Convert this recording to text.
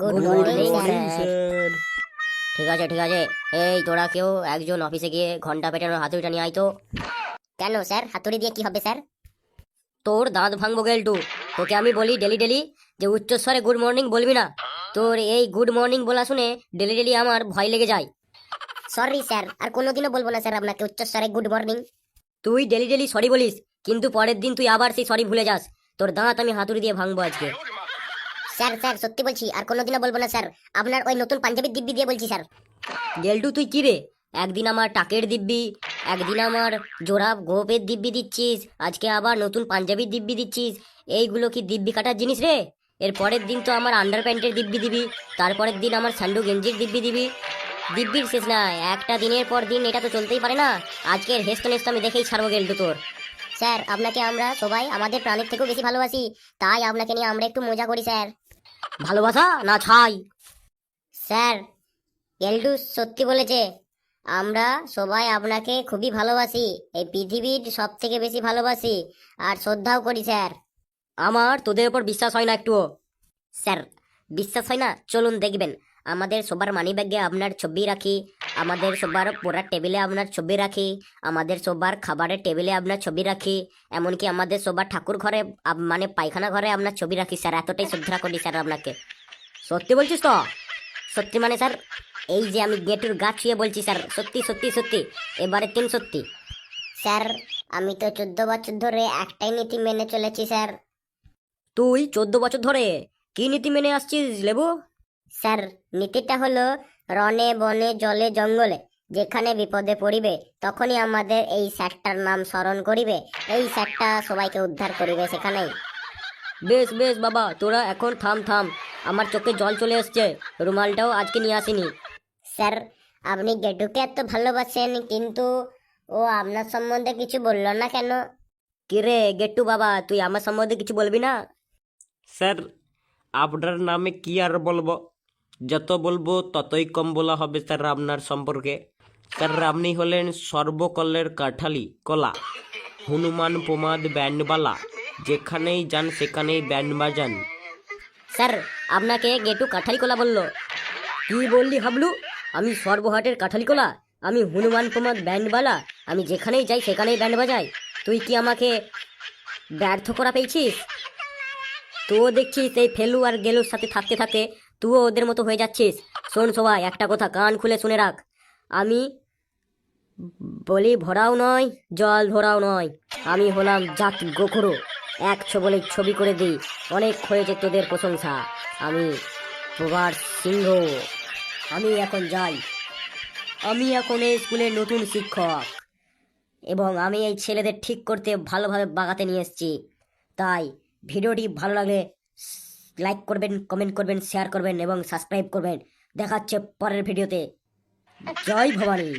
Good morning sir ঠিক আছে ঠিক আছে। এই তোরা কেউ একজন অফিসে গিয়ে ঘণ্টা পেটানোর হাতুড়িটা নিয়ে আয় তো। কেন স্যার হাতুড়ি দিয়ে কি হবে স্যার তোর দাঁত ভাঙবো গেলটু তোকে আমি বলি ডেলি ডেলি যে উচ্চস্বরে গুড মর্নিং বলবি না। তোর এই গুড মর্নিং বলা শুনে ডেলি ডেলি আমার ভয় লেগে যায়। সরি স্যার আর কোনোদিনও বলব না স্যার আপনাকে উচ্চস্বরে গুড মর্নিং তুই ডেলি ডেলি সরি বলিস কিন্তু পরের দিন তুই আবার সেই সরি ভুলে যাস। তোর দাঁত আমি হাতুড়ি দিয়ে ভাঙবো আজকে। স্যার স্যার, সত্যি বলছি, আর কোনোদিনও বলব না, স্যার। আপনার ওই নতুন পাঞ্জাবির দিব্যি দিয়ে বলছি, স্যার। গেলটু তুই কি রে? একদিন আমার টাকের দিব্যি, একদিন আমার জোড়া গোপের দিব্যি দিচ্ছিস, আজকে আবার নতুন পাঞ্জাবির দিব্যি দিচ্ছিস। এইগুলো কি দিব্যি কাটার জিনিস রে? এর পরের দিন তো আমার আন্ডার প্যান্টের দিব্যি দিবি, তারপরের দিন আমার স্যান্ডু গেঞ্জির দিব্যি দিবি। দিব্যির শেষ নাই, একটা দিনের পর দিন এটা তো চলতেই পারে না। আজকের হেস্ট নেস্ট আমি দেখেই ছাড়বো গেলটু তোর। স্যার, আপনাকে আমরা সবাই আমাদের প্রাণের থেকেও বেশি ভালোবাসি, তাই আপনাকে নিয়ে আমরা একটু মজা করি, স্যার। ভালোবাসা না ছাই? স্যার গেলডু সত্যি বলেছে আমরা সবাই আপনাকে খুবই ভালোবাসি এই পৃথিবীর সব থেকে বেশি ভালোবাসি আর শ্রদ্ধাও করি স্যার। আমার তোদের উপর বিশ্বাস হয় না একটুও। স্যার বিশ্বাস হয় না? চলুন দেখবেন। আমাদের সবার মানি ব্যাগে আপনার ছবি রাখি, আমাদের সবার পড়ার টেবিলে আপনার ছবি রাখি, আমাদের সবার খাবারের টেবিলে আপনার ছবি রাখি, এমনকি আমাদের সবার ঠাকুর ঘরে মানে পায়খানা ঘরে আপনার ছবি রাখি স্যার, এতটাই শ্রদ্ধা করি স্যার আপনাকে। সত্যি বলছিস তো? সত্যি মানে স্যার, এই যে আমি গেটুর গা ছুঁয়ে বলছি স্যার, সত্যি সত্যি সত্যি, এবারে তিন সত্যি। স্যার, আমি তো চোদ্দ বছর ধরে একটাই নীতি মেনে চলেছি স্যার। তুই চোদ্দ বছর ধরে কি নীতি মেনে আসছিস লেবু? স্যার নীতিটা হলো রনে বনে জলে জঙ্গলে যেখানে বিপদে পড়িবে তখনই আমাদের এই স্যারটার নাম স্মরণ করিবে। এই স্যারটা সবাইকে উদ্ধার করিবে সেখানেই। বেশ বেশ বাবা তোরা এখন থাম থাম। আমার চোখে জল চলে এসছে। রুমালটাও আজকে নিয়ে আসিনি। স্যার আপনি গেটুকে এত ভালোবাসেন কিন্তু ও আপনার সম্বন্ধে কিছু বলল না কেন? কি রে গেট্টু বাবা তুই আমার সম্বন্ধে কিছু বলবি না? স্যার আপনার নামে কি আর বলব? যত বলব ততই কম বলা হবে স্যার আপনার সম্পর্কে। স্যার আপনি হলেন সর্বকলের কাঠালি, কলা। হনুমান প্রমাদ ব্যান্ডবালা, যেখানেই যান সেখানেই ব্যান্ড বাজান। স্যার, আপনাকে গেটু কাঠালি কোলা বলল। কি বললি হাবলু? আমি সর্বহাটের কাঠালি কলা, আমি হনুমান প্রমাদ ব্যান্ডবালা, আমি যেখানেই যাই সেখানেই ব্যান্ড বাজাই। তুই কি আমাকে ব্যর্থ করা পেয়েছিস? তুইও দেখছিস এই ফেলু আর গেলুর সাথে থাকতে থাকতে তুইও ওদের মতো হয়ে যাচ্ছিস? শোন সবাই, একটা কথা কান খুলে শুনে রাখ। আমি বলি ভরাও নয়, জল ভরাও নয়। আমি হলাম জাত গোখরো। এক ছবলে ছবি করে দিই। অনেক হয়েছে তোদের প্রশংসা। আমি প্রভার সিংহ। আমি এখন যাই। আমি এখন এই স্কুলের নতুন শিক্ষক। এবং আমি এই ছেলেদের ঠিক করতে ভালোভাবে বাগাতে নিয়ে এসেছি। তাই ভিডিওটি ভালো লাগলে লাইক করবেন কমেন্ট করবেন শেয়ার করবেন এবং সাবস্ক্রাইব করবেন। দেখাচ্ছে পরের ভিডিওতে। জয় ভবানী।